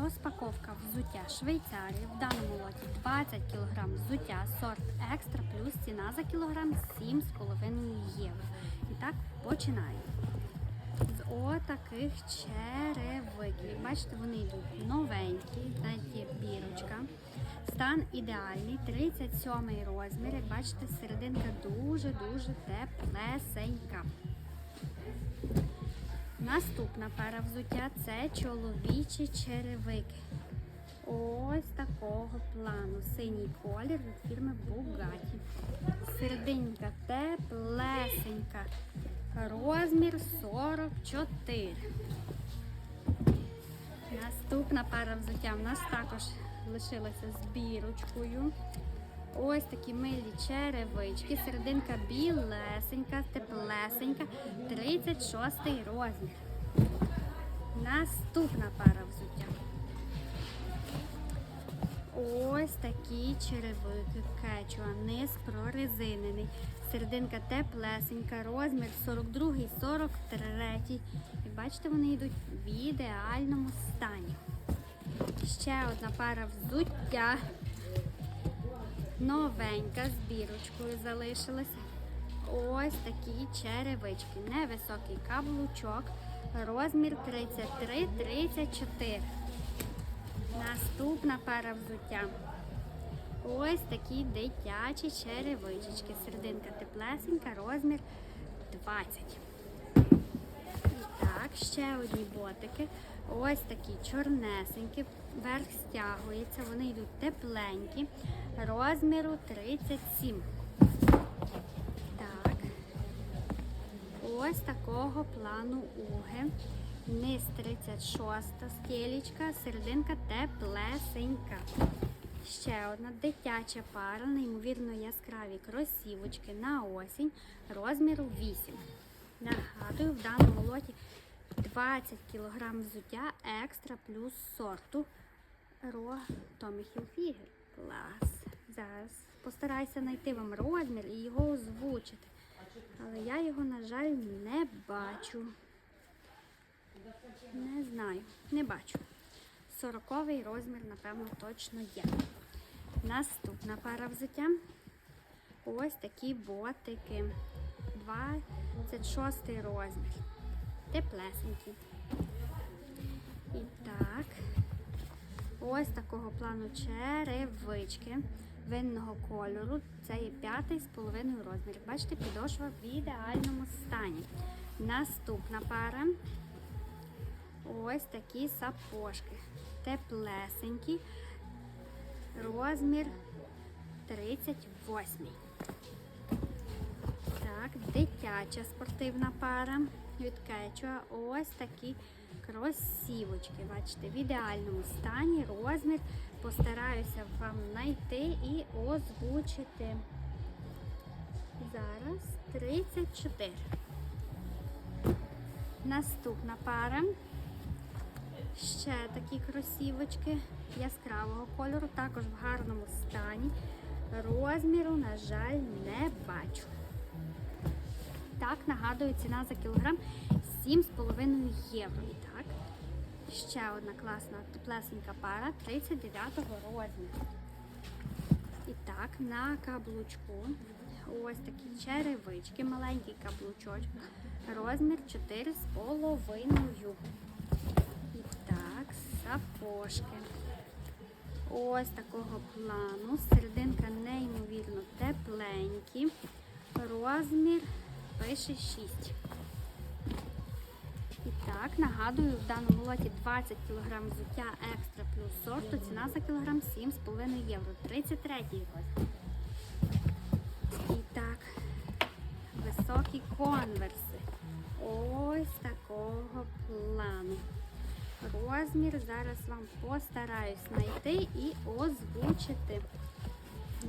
Розпаковка взуття Швейцарії. В даному лоті 20 кг взуття сорт екстра плюс ціна за кілограм 7,5 євро. І так починаємо. З отаких черевиків. Бачите, вони йдуть новенькі, навіть є бірочка. Стан ідеальний, 37 розмір. Як бачите, серединка дуже-дуже теплесенька. Наступна пара взуття це чоловічі черевики. Ось такого плану. Синій колір від фірми Bugatti. Серединка теплесенька. Розмір 44. Наступна пара взуття в нас також лишилася з бірочкою. Ось такі милі черевички, серединка білесенька, теплесенька, 36 розмір. Наступна пара взуття. Ось такі черевики кечуа, низ прорезинений. Серединка теплесенька, розмір 42 43 І бачите, вони йдуть в ідеальному стані. Ще одна пара взуття. Новенька з бірочкою залишилася. Ось такі черевички. Невисокий каблучок. Розмір 33-34. Наступна пара взуття. Ось такі дитячі черевичечки. Серединка теплесенька, розмір 20. Так, ще одні ботики. Ось такі чорнесенькі, верх стягується, вони йдуть тепленькі, розміру 37. Так. Ось такого плану уги. Низ 36 стілічка, серединка теплесенька. Ще одна дитяча пара, неймовірно яскраві кросівочки на осінь, розміру 8. Нагадую, в даному лоті 20 кг взуття екстра плюс сорту Ро Томі Хілфігер. Клас. Зараз постараюся знайти вам розмір і його озвучити. Але я його, на жаль, не бачу. Не знаю, не бачу. Сороковий розмір, напевно, точно є. Наступна пара взуття. Ось такі ботики. 26 розмір. Теплесенькі. І так. Ось такого плану черевички винного кольору. Це є п'ятий з половиною розмір. Бачите, підошва в ідеальному стані. Наступна пара. Ось такі сапожки. Теплесенькі. Розмір 38. Так, дитяча спортивна пара від Кетчуа. Ось такі кросівочки. Бачите, в ідеальному стані розмір. Постараюся вам знайти і озвучити. Зараз 34. Наступна пара. Ще такі кросівочки яскравого кольору, також в гарному стані. Розміру, на жаль, не бачу. Так, нагадую, ціна за кілограм 7,5 євро. Так, ще одна класна теплесенька пара 39-го розміру. І так, на каблучку ось такі черевички, маленький каблучочок, розмір 4,5. І так, сапожки. Ось такого плану. Серединка неймовірно тепленькі. Розмір пише 6. І так, нагадую, в даному лоті 20 кг взуття екстра плюс сорту. Ціна за кілограм 7,5 євро. 33 розмір. І так, високі конверси. Ось такого плану. Розмір зараз вам постараюсь знайти і озвучити.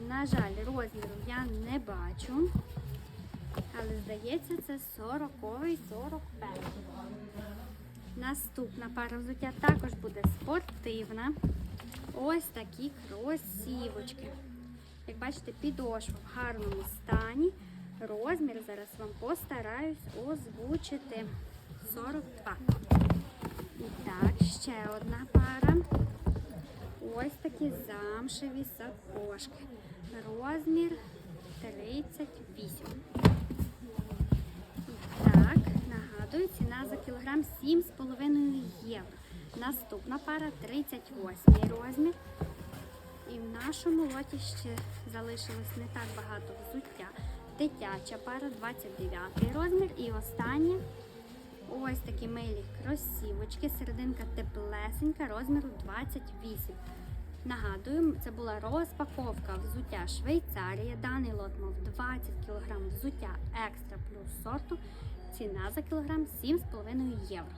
На жаль, розміру я не бачу. Але здається, це 40-й, 41. Наступна пара взуття також буде спортивна. Ось такі кросівочки. Як бачите, підошва в гарному стані. Розмір зараз вам постараюсь озвучити 42. І так, ще одна пара. Ось такі замшеві сапожки. Розмір 38. Так, нагадую, кілограм 7,5 євро. Наступна пара 38 розмір. І в нашому лоті ще залишилось не так багато взуття. Дитяча пара 29 розмір. І останнє ось такі милі кросівочки. Серединка теплесенька, розміру 28. Нагадую, це була розпаковка взуття Швейцарія. Даний лот мав 20 кг взуття екстра плюс сорту. Ціна за кілограм 7,5 євро.